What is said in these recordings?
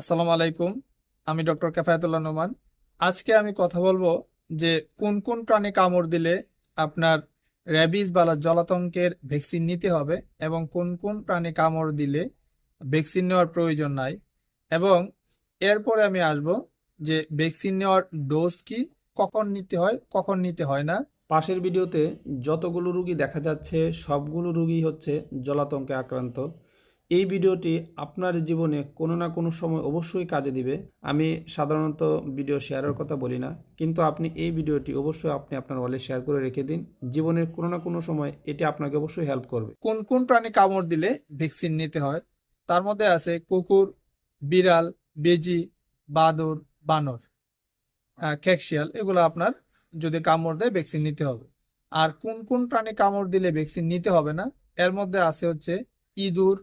আসসালামু আলাইকুম, আমি ডক্টর কেফায়েতুল্লাহ নোমান। আজকে আমি কথা বলব যে কোন কোন প্রাণী কামড় দিলে আপনার র্যাবিস বা জলাতঙ্কের ভ্যাকসিন নিতে হবে এবং কোন কোন প্রাণী কামড় দিলে ভ্যাকসিন নেওয়ার প্রয়োজন নাই। এবং এরপরে আমি আসব যে ভ্যাকসিন নেওয়ার ডোজ কি, কখন নিতে হয়, কখন নিতে হয় না। পাশের ভিডিওতে যতগুলো রুগী দেখা যাচ্ছে, সবগুলো রুগী হচ্ছে জলাতঙ্কে আক্রান্ত। এই ভিডিওটি আপনার জীবনে কোনো না কোনো সময় অবশ্যই কাজে দিবে। আমি সাধারণত ভিডিও শেয়ারের কথা বলি না কিন্তু আপনি এই ভিডিওটি অবশ্যই আপনি আপনার ওয়ালে শেয়ার করে রেখে দিন। জীবনের কোনো না কোনো সময় এটি আপনাকে অবশ্যই হেল্প করবে। কোন কোন প্রাণী কামড় দিলে ভ্যাকসিন নিতে হয়? তার মধ্যে আছে কুকুর বিড়াল বেজি বাদুর বানর আহ, খেকশিয়াল এগুলো আপনার যদি কামড় দেয় ভ্যাকসিন নিতে হবে। আর কোন কোন প্রাণী কামড় দিলে ভ্যাকসিন নিতে হবে না? এর মধ্যে আছে হচ্ছে ইঁদুর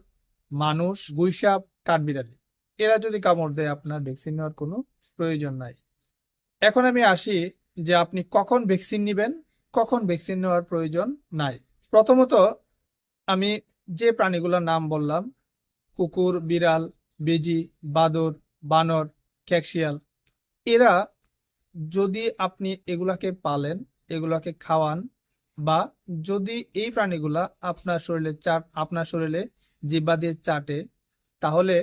মানুষ গুইসাপ কাঠবিড়ালি। এরা যদি কামড় দেয়, আপনার ভ্যাকসিন নেওয়ার কোনো প্রয়োজন নাই। এখন আমি আসি যে আপনি কখন ভ্যাকসিন নেবেন, কখন ভ্যাকসিন নেওয়ার প্রয়োজন নাই। প্রথমত, আমি যে প্রাণীগুলোর নাম বললাম, কুকুর, বিড়াল, বেজি, বাদর, বানর, ক্যাকশিয়াল, এরা যদি আপনি এগুলাকে পালেন, এগুলাকে খাওয়ান, বা যদি এই প্রাণীগুলা আপনার শরীরে চাট আপনার শরীরে জিব্বা চাটে, তাহলে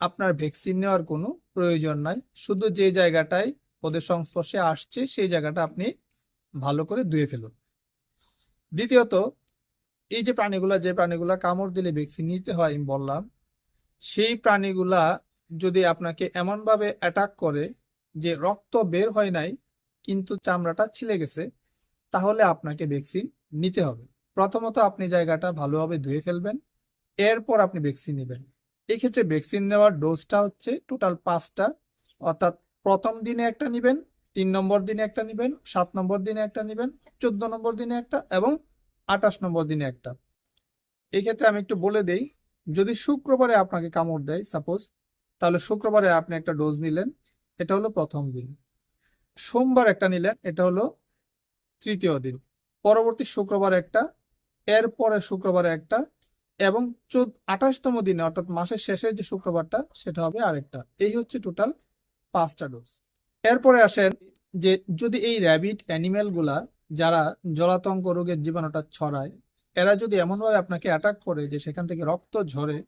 আপনার ভ্যাকসিন নেওয়ার কোনো প্রয়োজন নাই। শুধু যে জায়গাটায় ওদের সংস্পর্শে আসছে, সেই জায়গাটা আপনি ভালো করে ধুয়ে ফেলুন। দ্বিতীয়ত, এই যে প্রাণীগুলা যে প্রাণীগুলা কামড় দিলে ভ্যাকসিন নিতে হয়, আমি বললাম, সেই প্রাণীগুলা যদি আপনাকে এমনভাবে অ্যাটাক করে যে রক্ত বের হয় নাই, কিন্তু চামড়াটা ছিলে গেছে, তাহলে আপনাকে ভ্যাকসিন নিতে হবে। প্রথমত আপনি জায়গাটা ভালোভাবে ধুয়ে ফেলবেন। এরপর আপনি ভ্যাকসিন নেবেন। এই ক্ষেত্রে ভ্যাকসিন নেওয়ার ডোজটা হচ্ছে টোটাল পাঁচটা। অর্থাৎ প্রথম দিনে একটা নেবেন, তিন নম্বর দিনে একটা নেবেন, সাত নম্বর দিনে একটা নেবেন, চোদ্দ নম্বর দিনে একটা এবং আঠাশ নম্বর দিনে একটা। এই ক্ষেত্রে আমি একটু বলে দেই, যদি শুক্রবারে আপনাকে কামড় দেয় সাপোজ তাহলে শুক্রবারে আপনি একটা ডোজ নিলেন, এটা হলো প্রথম দিন। সোমবার একটা নিলেন, এটা হলো তৃতীয় দিন। পরবর্তী শুক্রবার একটা এর পরে শুক্রবারে একটা এবং চোদ্দ, আঠাশতম দিনে, অর্থাৎ মাসের শেষের যে শুক্রবারটা, সেটা হবে আরেকটা। এই হচ্ছে টোটাল পাঁচটা ডোজ এরপরে আসেন যে যদি এই র্যাবিট অ্যানিমেলগুলা যারা জলাতঙ্ক রোগের জীবাণুটা ছড়ায়, এরা যদি এমনভাবে আপনাকে অ্যাটাক করে যে সেখান থেকে রক্ত ঝরে,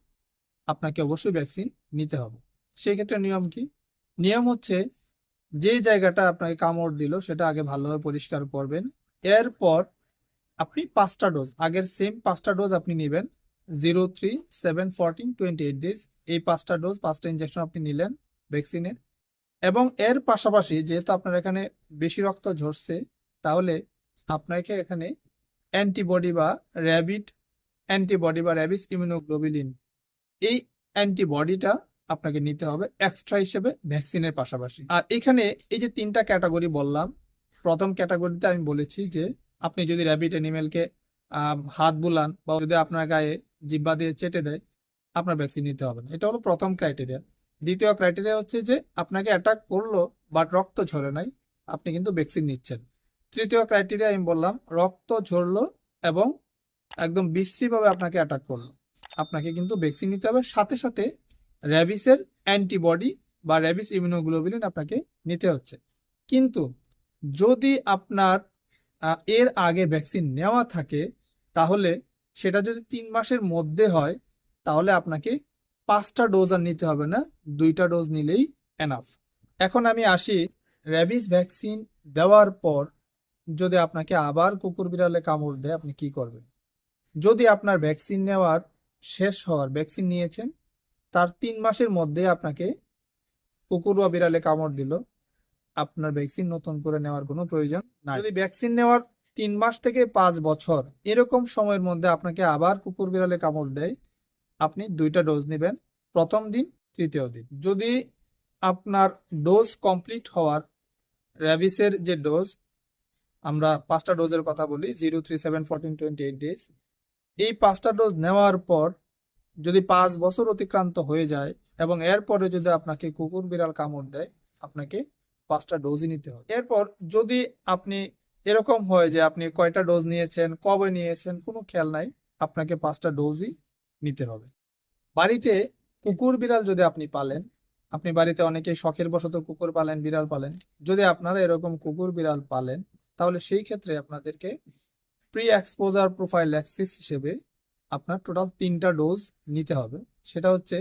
আপনাকে অবশ্যই ভ্যাকসিন নিতে হবে। সেই ক্ষেত্রে নিয়ম কি? নিয়ম হচ্ছে যে জায়গাটা আপনাকে কামড় দিল, সেটা আগে ভালোভাবে পরিষ্কার করবেন। এরপর আপনি পাঁচটা ডোজ আগের সেম পাঁচটা ডোজ আপনি নেবেন। Zero three seven fourteen twenty eight days এই পাঁচটা ডোজ পাঁচটা ইনজেকশন আপনি নিলেন ভ্যাকসিনের এবং এর পাশাপাশি যেহেতু আপনার এখানে বেশি রক্ত ঝরছে, তাহলে আপনাকে এখানে অ্যান্টিবডি বা র্যাবিট অ্যান্টিবডি বা র্যাবিস ইমিউনোগ্লোবিলিন এই অ্যান্টিবডিটা আপনাকে নিতে হবে এক্সট্রা হিসেবে ভ্যাকসিনের পাশাপাশি। আর এখানে এই যে তিনটা ক্যাটাগরি বললাম, প্রথম ক্যাটাগরিতে আমি বলেছি যে, আপনি যদি র্যাবিট অ্যানিমেলকে হাত বুলান বা যদি আপনার গায়ে জিব্বা দিয়ে চেটে দেয়, আপনার ভ্যাকসিন নিতে হবে না। এটা হলো প্রথম ক্রাইটেরিয়া দ্বিতীয় ক্রাইটেরিয়া হচ্ছে যে আপনাকে অ্যাটাক করল বাট রক্ত ঝরে নাই, আপনি কিন্তু ভ্যাকসিন নিচ্ছেন। তৃতীয় ক্রাইটেরিয়া আমি বললাম, রক্ত ঝরলো এবং একদম বিশ্রীভাবে আপনাকে অ্যাটাক করল। আপনাকে কিন্তু ভ্যাকসিন নিতে হবে, সাথে সাথে র্যাবিসের অ্যান্টিবডি বা র্যাবিস ইমিউনোগ্লোবুলিন আপনাকে নিতে হচ্ছে। কিন্তু যদি আপনার এর আগে ভ্যাকসিন নেওয়া থাকে, তাহলে সেটা যদি তিন মাসের মধ্যে হয়, তাহলে আপনাকে পাঁচটা ডোজ আর নিতে হবে না, দুইটা ডোজ নিলেই এনাফ এখন আমি আসি র্যাবিস ভ্যাকসিন দেওয়ার পর যদি আপনাকে আবার কুকুর বিড়ালে কামড় দেয়, আপনি কি করবেন? যদি আপনার ভ্যাকসিন নেওয়ার শেষ হওয়ার ভ্যাকসিন নিয়েছেন, তার তিন মাসের মধ্যে আপনাকে কুকুর বা বিড়ালে কামড় দিল, আপনার ভ্যাকসিন নতুন করে নেওয়ার কোনো প্রয়োজন নাই। যদি ভ্যাকসিন নেওয়ার তিন মাস থেকে পাঁচ বছর। এরকম সময়ের মধ্যে আপনাকে আবার কুকুর বিড়ালে কামড় দেয়। আপনি দুইটা ডোজ নেবেন, প্রথম দিন, তৃতীয় দিন। যদি আপনার ডোজ কমপ্লিট হওয়ার র্যাবিসের যে ডোজ আমরা পাঁচটা ডোজের কথা বলি zero three seven fourteen twenty eight days এই পাঁচটা ডোজ নেওয়ার পর যদি পাঁচ বছর অতিক্রান্ত হয়ে যায় এবং এরপরে যদি আপনাকে কুকুর বিড়াল কামড় দেয়, আপনাকে পাঁচটা ডোজই নিতে হবে। এরপর যদি আপনি এরকম হয় যে আপনি কয়টা ডোজ নিয়েছেন, কবে নিয়েছেন, কোনো খেয়াল নাই। আপনাকে পাঁচটা ডোজই নিতে হবে। বাড়িতে কুকুর বিড়াল যদি আপনি পালেন, আপনি বাড়িতে অনেকেই শখের বশত কুকুর পালেন, বিড়াল পালেন। যদি আপনারা এরকম কুকুর বিড়াল পালেন, তাহলে সেই ক্ষেত্রে আপনাদেরকে প্রি এক্সপোজার প্রোফাইল অ্যাক্সিস হিসেবে আপনার টোটাল তিনটা ডোজ নিতে হবে। সেটা হচ্ছে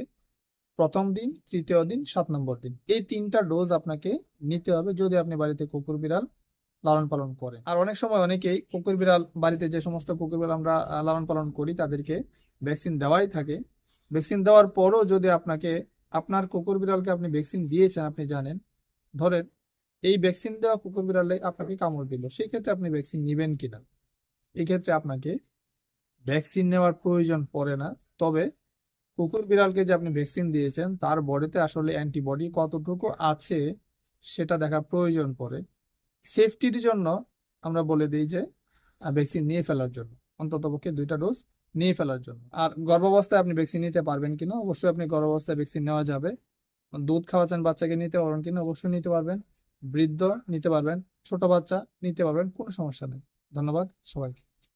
প্রথম দিন, তৃতীয় দিন, সাত নম্বর দিন। এই তিনটা ডোজ আপনাকে নিতে হবে যদি আপনি বাড়িতে কুকুর বিড়াল লালন পালন করেন আর অনেক সময় অনেকেই কুকুর বিড়াল, বাড়িতে যে সমস্ত কুকুর বিড়াল আমরা লালন পালন করি, তাদেরকে ভ্যাকসিন দেওয়াই থাকে। ভ্যাকসিন দেওয়ার পরও যদি আপনাকে, আপনার কুকুর বিড়ালকে আপনি ভ্যাকসিন দিয়েছেন, আপনি জানেন, ধরেন এই ভ্যাকসিন দেওয়া কুকুর বিড়ালে আপনাকে কামড় দিল সেই ক্ষেত্রে আপনি ভ্যাকসিন নেবেন কিনা? এই ক্ষেত্রে আপনাকে ভ্যাকসিন নেওয়ার প্রয়োজন পড়ে না। তবে কুকুর বিড়ালকে যে আপনি ভ্যাকসিন দিয়েছেন, তার বডিতে আসলে অ্যান্টিবডি কতটুকু আছে, সেটা দেখার প্রয়োজন পড়ে। সেফটির জন্য আমরা বলে দিই যে ভ্যাকসিন নিয়ে ফেলার জন্য অন্তত পক্ষে দুইটা ডোজ নিয়ে ফেলার জন্য। আর গর্ভাবস্থায় আপনি ভ্যাকসিন নিতে পারবেন কিনা, অবশ্যই আপনি গর্ভাবস্থায় ভ্যাকসিন নেওয়া যাবে। দুধ খাওয়াচ্ছেন বাচ্চাকে নিতে পারবেন কিনা, অবশ্যই নিতে পারবেন। বৃদ্ধ নিতে পারবেন, ছোট বাচ্চা নিতে পারবেন, কোনো সমস্যা নেই। ধন্যবাদ সবাইকে।